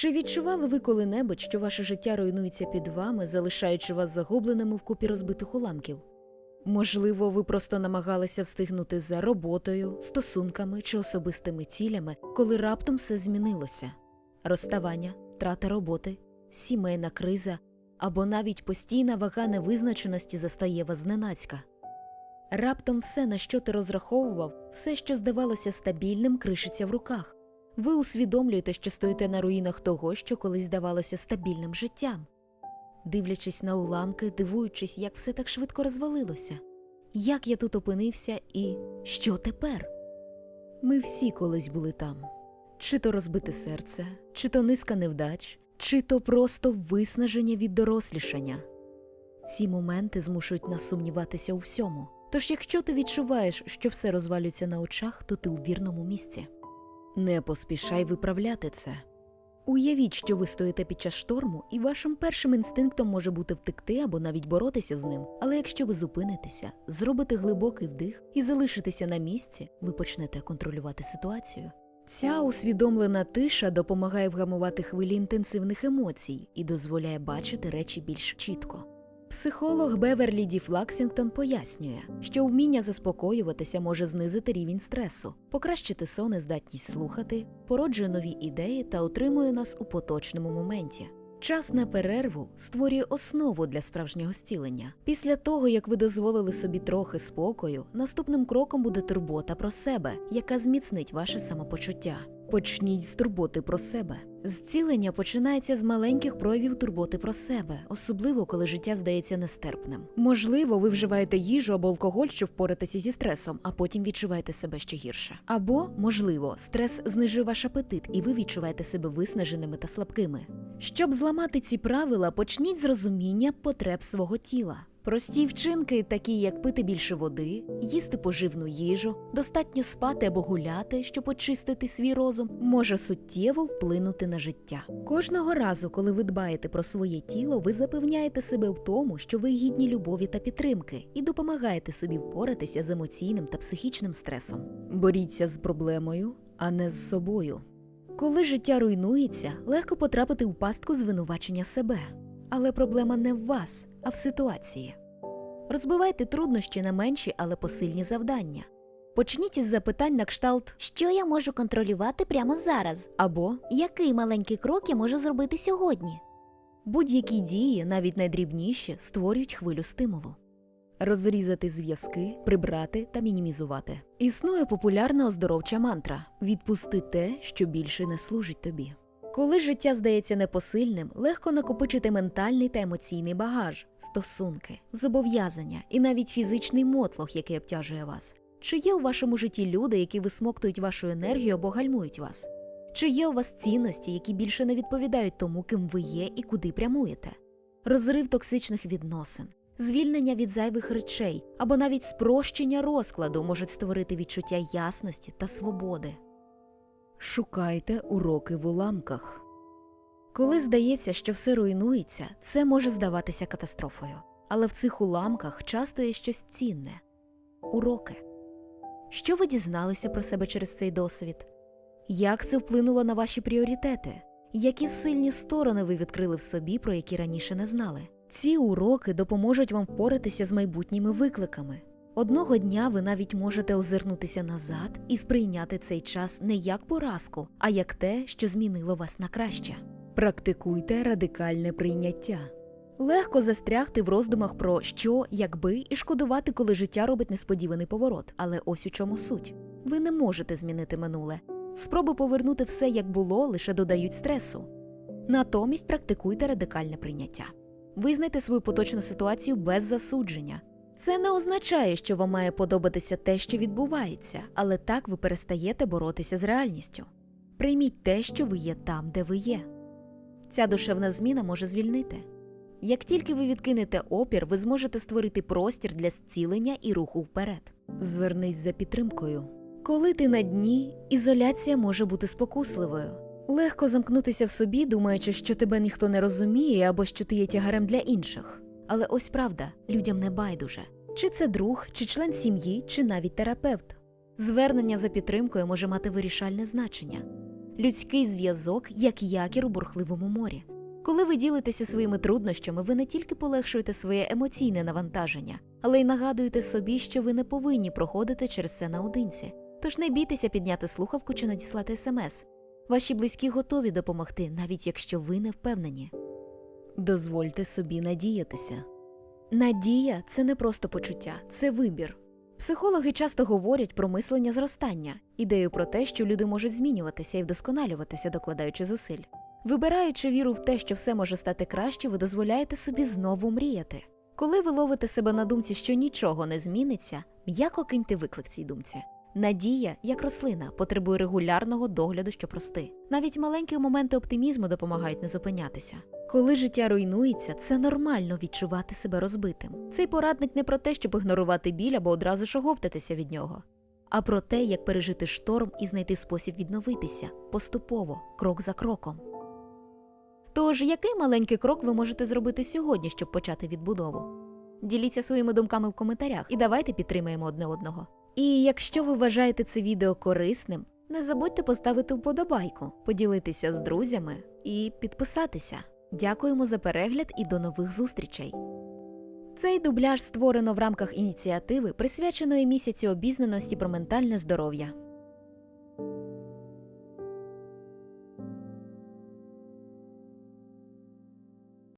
Чи відчували ви коли-небудь, що ваше життя руйнується під вами, залишаючи вас загубленими в купі розбитих уламків? Можливо, ви просто намагалися встигнути за роботою, стосунками чи особистими цілями, коли раптом все змінилося: розставання, трата роботи, сімейна криза або навіть постійна вага невизначеності застає вас зненацька. Раптом все, на що ти розраховував, все, що здавалося стабільним, кришиться в руках. Ви усвідомлюєте, що стоїте на руїнах того, що колись здавалося стабільним життям. Дивлячись на уламки, дивуючись, як все так швидко розвалилося, як я тут опинився і що тепер? Ми всі колись були там. Чи то розбите серце, чи то низка невдач, чи то просто виснаження від дорослішання. Ці моменти змушують нас сумніватися у всьому. Тож, якщо ти відчуваєш, що все розвалюється на очах, то ти у вірному місці. Не поспішай виправляти це. Уявіть, що ви стоїте під час шторму, і вашим першим інстинктом може бути втекти або навіть боротися з ним. Але якщо ви зупинитеся, зробите глибокий вдих і залишитеся на місці, ви почнете контролювати ситуацію. Ця усвідомлена тиша допомагає вгамувати хвилі інтенсивних емоцій і дозволяє бачити речі більш чітко. Психолог Беверлі Ді Флаксінгтон пояснює, що вміння заспокоюватися може знизити рівень стресу, покращити сон і здатність слухати, породжує нові ідеї та утримує нас у поточному моменті. Час на перерву створює основу для справжнього зцілення. Після того, як ви дозволили собі трохи спокою, наступним кроком буде турбота про себе, яка зміцнить ваше самопочуття. Почніть з турботи про себе. Зцілення починається з маленьких проявів турботи про себе, особливо коли життя здається нестерпним. Можливо, ви вживаєте їжу або алкоголь, щоб впоратися зі стресом, а потім відчуваєте себе ще гірше. Або, можливо, стрес знижує ваш апетит, і ви відчуваєте себе виснаженими та слабкими. Щоб зламати ці правила, почніть з розуміння потреб свого тіла. Прості вчинки, такі як пити більше води, їсти поживну їжу, достатньо спати або гуляти, щоб очистити свій розум, може суттєво вплинути на життя. Кожного разу, коли ви дбаєте про своє тіло, ви запевняєте себе в тому, що ви гідні любові та підтримки, і допомагаєте собі впоратися з емоційним та психічним стресом. Боріться з проблемою, а не з собою. Коли життя руйнується, легко потрапити у пастку звинувачення себе. Але проблема не в вас, а в ситуації. Розбивайте труднощі на менші, але посильні завдання. Почніть із запитань на кшталт Що я можу контролювати прямо зараз? або Який маленький крок я можу зробити сьогодні? будь-які дії, навіть найдрібніші, створюють хвилю стимулу. Розрізати зв'язки, прибрати та мінімізувати. Існує популярна оздоровча мантра відпусти те, що більше не служить тобі. Коли життя здається непосильним, легко накопичити ментальний та емоційний багаж, стосунки, зобов'язання і навіть фізичний мотлох, який обтяжує вас. Чи є у вашому житті люди, які висмоктують вашу енергію або гальмують вас? Чи є у вас цінності, які більше не відповідають тому, ким ви є і куди прямуєте? Розрив токсичних відносин, звільнення від зайвих речей або навіть спрощення розкладу можуть створити відчуття ясності та свободи. Шукайте уроки в уламках. Коли здається, що все руйнується, це може здаватися катастрофою. Але в цих уламках часто є щось цінне уроки. Що ви дізналися про себе через цей досвід? Як це вплинуло на ваші пріоритети? Які сильні сторони ви відкрили в собі, про які раніше не знали? Ці уроки допоможуть вам впоратися з майбутніми викликами. Одного дня ви навіть можете озирнутися назад і сприйняти цей час не як поразку, а як те, що змінило вас на краще. Практикуйте радикальне прийняття. Легко застрягти в роздумах про що, якби, і шкодувати, коли життя робить несподіваний поворот. Але ось у чому суть. Ви не можете змінити минуле. Спроби повернути все, як було, лише додають стресу. Натомість практикуйте радикальне прийняття. Визнайте свою поточну ситуацію без засудження. Це не означає, що вам має подобатися те, що відбувається, але так ви перестаєте боротися з реальністю. Прийміть те, що ви є там, де ви є. Ця душевна зміна може звільнити. Як тільки ви відкинете опір, ви зможете створити простір для зцілення і руху вперед. Звернись за підтримкою. Коли ти на дні, ізоляція може бути спокусливою. Легко замкнутися в собі, думаючи, що тебе ніхто не розуміє або що ти є тягарем для інших. Але ось правда, людям не байдуже. Чи це друг, чи член сім'ї, чи навіть терапевт. Звернення за підтримкою може мати вирішальне значення. Людський зв'язок як якір у бурхливому морі. Коли ви ділитеся своїми труднощами, ви не тільки полегшуєте своє емоційне навантаження, але й нагадуєте собі, що ви не повинні проходити через це наодинці. Тож не бійтеся підняти слухавку чи надіслати смс. Ваші близькі готові допомогти, навіть якщо ви не впевнені. Дозвольте собі надіятися. Надія це не просто почуття, це вибір. Психологи часто говорять про мислення зростання, ідею про те, що люди можуть змінюватися і вдосконалюватися, докладаючи зусиль. Вибираючи віру в те, що все може стати краще, ви дозволяєте собі знову мріяти. Коли ви ловите себе на думці, що нічого не зміниться, м'яко киньте виклик цій думці. Надія, як рослина, потребує регулярного догляду, щоб рости. Навіть маленькі моменти оптимізму допомагають не зупинятися. Коли життя руйнується, це нормально відчувати себе розбитим. Цей порадник не про те, щоб ігнорувати біль або одразу ж оговтатися від нього, а про те, як пережити шторм і знайти спосіб відновитися поступово, крок за кроком. Тож, який маленький крок ви можете зробити сьогодні, щоб почати відбудову? Діліться своїми думками в коментарях і давайте підтримаємо одне одного. І якщо ви вважаєте це відео корисним, не забудьте поставити вподобайку, поділитися з друзями і підписатися. Дякуємо за перегляд і до нових зустрічей. Цей дубляж створено в рамках ініціативи, присвяченої місяцю обізнаності про ментальне здоров'я.